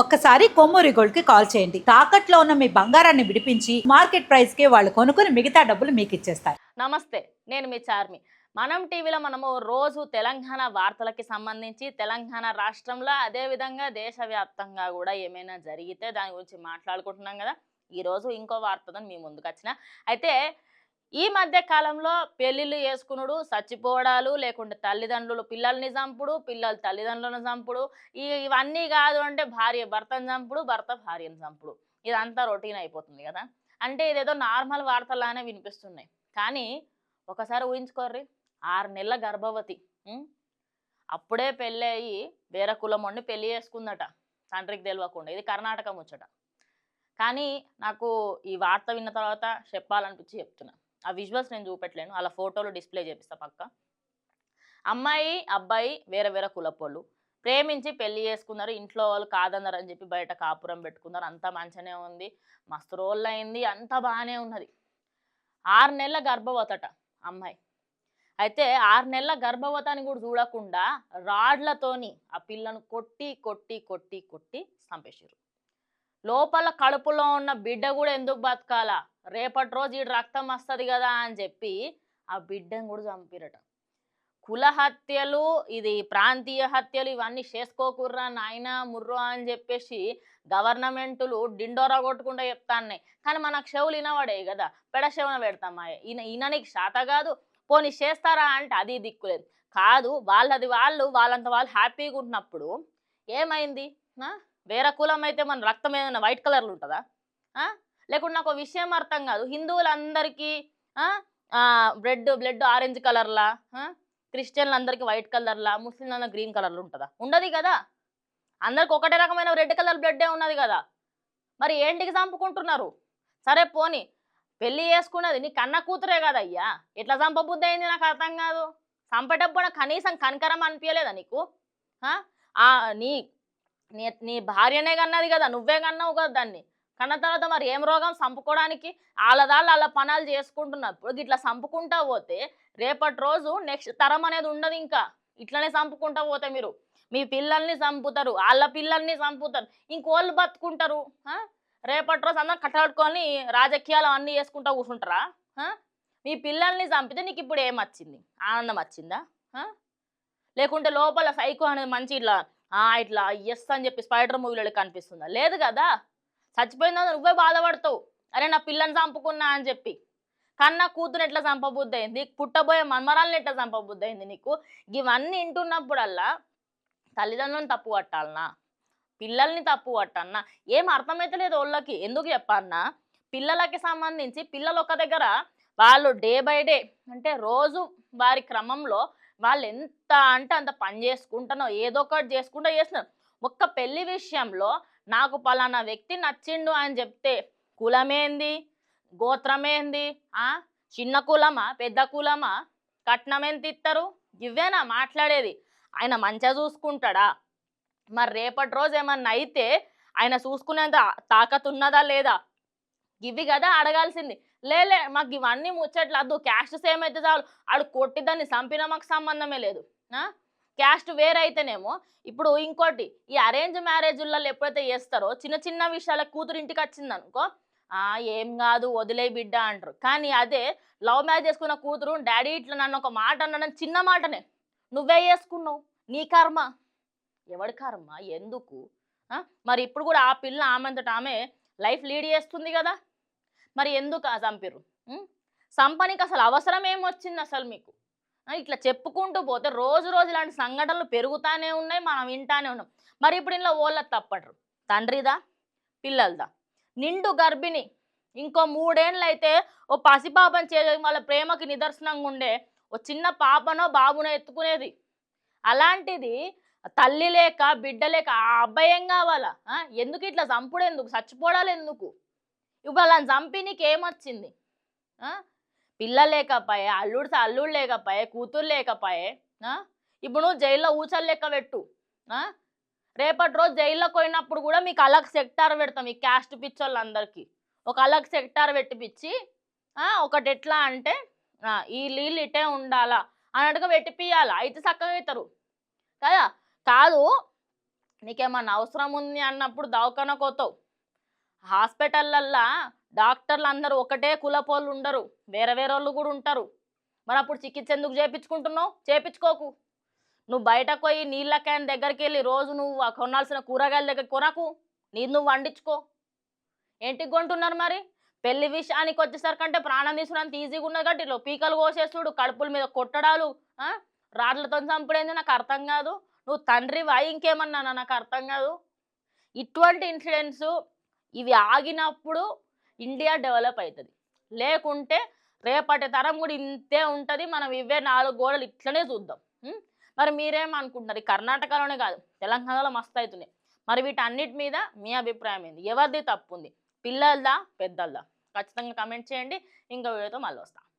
ఒక్కసారి కొమ్మూరి గోల్డ్కి కాల్ చేయండి. తాకట్లో ఉన్న మీ బంగారాన్ని విడిపించి మార్కెట్ ప్రైస్కి వాళ్ళు కొనుక్కుని మిగతా డబ్బులు మీకు ఇచ్చేస్తారు. నమస్తే నేను మీ చార్మి. మనం టీవీలో మనము రోజు తెలంగాణ వార్తలకి సంబంధించి తెలంగాణ రాష్ట్రంలో అదేవిధంగా దేశవ్యాప్తంగా కూడా ఏమైనా జరిగితే దాని గురించి మాట్లాడుకుంటున్నాం కదా. ఈరోజు ఇంకో వార్తతో మీ ముందుకు వచ్చిన. అయితే ఈ మధ్య కాలంలో పెళ్ళిళ్ళు చేసుకునుడు చచ్చిపోవడాలు లేకుంటే తల్లిదండ్రులు పిల్లల్ని చంపుడు పిల్లలు తల్లిదండ్రులను చంపుడు ఈ ఇవన్నీ కాదు అంటే భార్య భర్తను చంపుడు భర్త భార్యను చంపుడు. ఇదంతా రొటీన్ అయిపోతుంది కదా. అంటే ఇదేదో నార్మల్ వార్తలానే వినిపిస్తున్నాయి. కానీ ఒకసారి ఊహించుకోర్రి ఆరు నెలల గర్భవతి అప్పుడే పెళ్ళి అయ్యి వేరే కులం వండి పెళ్ళి చేసుకుందట. తండ్రికి తెలియకుండా ఇది కర్ణాటక ముచ్చట. కానీ నాకు ఈ వార్త విన్న తర్వాత చెప్పాలనిపించి చెప్తున్నాను ఆ విజువల్స్ నేను చూపెట్టలేను. అలా ఫోటోలు డిస్ప్లే చేపిస్తా పక్క. అమ్మాయి అబ్బాయి వేరే వేరే కులపోళ్ళు. ప్రేమించి పెళ్ళి చేసుకున్నారు. ఇంట్లో వాళ్ళు కాదన్నారు అని చెప్పి బయట కాపురం పెట్టుకున్నారు. అంతా మంచిగానే ఉంది. మస్తు రోల్ అయింది అంతా బాగానే ఉన్నది. ఆరు నెలల గర్భవతట అమ్మాయి. అయితే ఆరు నెలల గర్భవతాన్ని కూడా చూడకుండా రాడ్లతోని ఆ పిల్లను కొట్టి కొట్టి కొట్టి కొట్టి చంపేసారు లోపల కడుపులో ఉన్న బిడ్డ కూడా ఎందుకు బతకాలా? రేపటి రోజు ఈ రక్తం వస్తుంది కదా అని చెప్పి ఆ బిడ్డను కూడా చంపిరట. కుల హత్యలు ఇది ప్రాంతీయ హత్యలు ఇవన్నీ చేసుకోకుర్రా నాయన ముర్రో అని చెప్పేసి గవర్నమెంటులు డిండోరా కొట్టకుండా చెప్తాన్నాయి. కానీ మనకు చెవులు వినవాడే కదా పెడ చెవున పెడతామా ఈయన ఈయననికి శాత కాదు పోనీ చేస్తారా అంటే అది దిక్కులేదు కాదు వాళ్ళది వాళ్ళు వాళ్ళంత వాళ్ళు హ్యాపీగా ఉన్నప్పుడు ఏమైంది? వేరే కులం అయితే మన రక్తం ఏదైనా వైట్ కలర్లు ఉంటుందా? లేకుంటే నాకు విషయం అర్థం కాదు. హిందువులందరికీ బ్రెడ్ బ్లడ్ ఆరెంజ్ కలర్లా క్రిస్టియన్లందరికీ వైట్ కలర్లా ముస్లింలందరూ గ్రీన్ కలర్లు ఉంటుందా? ఉండదు కదా? అందరికి ఒకటే రకమైన రెడ్ కలర్ బ్లడ్డే ఉన్నది కదా? మరి ఏంటికి చంపుకుంటున్నారు? సరే పోని. పెళ్ళి చేసుకున్నది నీ కన్న కూతురే కదా అయ్యా? ఎట్లా చంపబుద్ధి అయింది నాకు అర్థం కాదు. చంపేటప్పుడు కనీసం కనకరం అనిపించలేదా నీకు? నీ నీ నీ భార్యనే కన్నది కదా నువ్వే కన్నావు కదా దాన్ని. కన్న తర్వాత మరి ఏం రోగం? చంపుకోవడానికి వాళ్ళదాళ్ళు వాళ్ళ పనాలు చేసుకుంటున్నప్పుడు ఇట్లా చంపుకుంటా పోతే రేపటి రోజు నెక్స్ట్ తరం అనేది ఉండదు ఇంకా. ఇట్లనే చంపుకుంటా పోతే మీరు. మీ పిల్లల్ని చంపుతారు వాళ్ళ పిల్లల్ని చంపుతారు ఇంకోళ్ళు బతుకుంటారు రేపటి రోజు అందరూ కట్టాడుకొని రాజకీయాలు అన్నీ చేసుకుంటా కూర్చుంటారా? మీ పిల్లల్ని చంపితే నీకు ఇప్పుడు ఏం వచ్చింది? ఆనందం వచ్చిందా? లేకుంటే లోపల సైకో అనేది మంచి ఇట్లా ఇట్లా ఎస్ అని చెప్పి స్పైడర్ మూవీలో కనిపిస్తుందా లేదు కదా? చచ్చిపోయిందా నువ్వే బాధపడతావు. అరే నా పిల్లని చంపుకున్నా అని చెప్పి. కన్నా కూతురు ఎట్లా చంపబుద్ధి అయింది పుట్టబోయే మన్మరాలను ఎట్లా చంపబుద్ధి అయింది నీకు? ఇవన్నీ వింటున్నప్పుడల్లా తల్లిదండ్రులను తప్పు పట్టాలనా పిల్లల్ని తప్పు పట్టన్నా ఏం అర్థమైతలేదు వాళ్ళకి. ఎందుకు చెప్పన్నా? పిల్లలకి సంబంధించి పిల్లలు ఒక దగ్గర వాళ్ళు డే బై డే అంటే రోజు వారి క్రమంలో వాళ్ళు ఎంత అంటే అంత పని చేసుకుంటానో ఏదో ఒకటి చేసుకుంటూ చేస్తున్నారు. ఒక్క పెళ్ళి విషయంలో నాకు పలానా వ్యక్తి నచ్చిండు అని చెప్తే కులమేంది? గోత్రమేంది? ఆ? చిన్న కులమా? పెద్ద కులమా? కట్నం ఎంత ఇస్తారు ఇవేనా మాట్లాడేది? ఆయన మంచిగా చూసుకుంటాడా? మరి రేపటి రోజు ఏమన్నా అయితే ఆయన చూసుకునేంత తాకత్ ఉన్నదా లేదా? ఇవి కదా అడగాల్సింది. లేలే మాకు ఇవన్నీ ముచ్చట్లు వద్దు. క్యాస్ట్ సేమ్ అయితే చాలు. ఆడు కొట్టి దాన్ని చంపిన మాకు సంబంధమే లేదు. క్యాస్ట్ వేరైతేనేమో ఇప్పుడు ఇంకోటి ఈ అరేంజ్ మ్యారేజ్లలో ఎప్పుడైతే చేస్తారో చిన్న చిన్న విషయాలకు కూతురు ఇంటికి వచ్చింది అనుకో ఆ ఏం కాదు వదిలే బిడ్డ అంటారు. కానీ అదే లవ్ మ్యారేజ్ చేసుకున్న కూతురు డాడీ ఇట్లా నన్ను ఒక మాట అన్నాడు చిన్న మాటనే. నువ్వే చేసుకున్నావు. నీ కర్మ. ఎవడి కర్మ? ఎందుకు? మరి ఇప్పుడు కూడా ఆ పిల్ల ఆమెంతట ఆమె లైఫ్ లీడ్ చేస్తుంది కదా. మరి ఎందుకు చంపిరు చంపనీకి అసలు అవసరం ఏమొచ్చింది అసలు మీకు? ఇట్లా చెప్పుకుంటూ పోతే రోజు రోజు ఇలాంటి సంఘటనలు పెరుగుతానే ఉన్నాయి మనం వింటానే ఉన్నాం. మరి ఇప్పుడు ఇంట్లో ఓళ్ళ తప్పటరు. తండ్రిదా? పిల్లలదా? నిండు గర్భిణి ఇంకో మూడేళ్ళు అయితే ఓ పసిపాపను చే వాళ్ళ ప్రేమకి నిదర్శనంగా ఉండే ఓ చిన్న పాపనో బాబునో ఎత్తుకునేది. అలాంటిది తల్లి లేక బిడ్డ లేక ఆ కావాలా? ఎందుకు ఇట్లా చంపుడు ఎందుకు? చచ్చిపోవడాలు ఎందుకు? ఇప్పుడు వాళ్ళని చంపి నీకు ఏమొచ్చింది పిల్ల లేకపోయే అల్లుడు అల్లుడు లేకపోయే కూతురు లేకపోయే ఇప్పుడు నువ్వు జైల్లో ఊచలు లెక్క పెట్టు రేపటి రోజు జైల్లోకి పోయినప్పుడు కూడా మీకు అలగ్ సెక్టార్ పెడతాం ఈ క్యాస్ట్ పిచ్చోళ్ళందరికీ. ఒక అలగ్ సెక్టార్ పెట్టిపిచ్చి ఒకటి ఎట్లా అంటే ఈ నీళ్ళు ఇటే ఉండాలా అన్నట్టుగా పెట్టిపియాల అయితే చక్కగా అవుతారు కదా? కాదు నీకేమన్నా అవసరం ఉంది అన్నప్పుడు దవాఖానకు పోతావు. హాస్పిటల్లల్లా డాక్టర్లు అందరూ ఒకటే కులపోళ్ళు ఉండరు వేరే వేరే వాళ్ళు కూడా ఉంటారు. మరి అప్పుడు చికిత్స ఎందుకు చేపించుకుంటున్నావు చేపించుకోకు నువ్వు బయటకు పోయి నీళ్ళ క్యాన్ దగ్గరికి వెళ్ళి రోజు నువ్వు ఆ కొనాల్సిన కూరగాయల దగ్గర కొనకు. నీ నువ్వు వండించుకో. ఏంటి కొంటున్నారు మరి? పెళ్ళి విషయానికి వచ్చేసరికంటే ప్రాణం తీసుకున్నంత ఈజీగా ఉన్నది కాబట్టి ఇట్లా పీకలు కోసేస్తుడు కడుపుల మీద కొట్టడాలు రాడ్లతో చంపుడేంది నాకు అర్థం కాదు. నువ్వు తండ్రి వా ఇంకేమన్నా నాకు అర్థం కాదు. ఇటువంటి ఇన్సిడెంట్స్ ఇవి ఆగినప్పుడు ఇండియా డెవలప్ అవుతుంది లేకుంటే రేపటి తరం కూడా ఇంతే ఉంటుంది. మనం ఇవే నాలుగు గోడలు ఇట్లనే చూద్దాం. మరి మీరేమనుకుంటున్నారు? కర్ణాటకలోనే కాదు తెలంగాణలో మస్తు అవుతున్నాయి మరి వీటన్నిటి మీద మీ అభిప్రాయం ఏంది? ఎవరిది తప్పు ఉంది పిల్లలదా పెద్దలదా? ఖచ్చితంగా కమెంట్ చేయండి. ఇంకో వీడియోతో మళ్ళీ వస్తాం.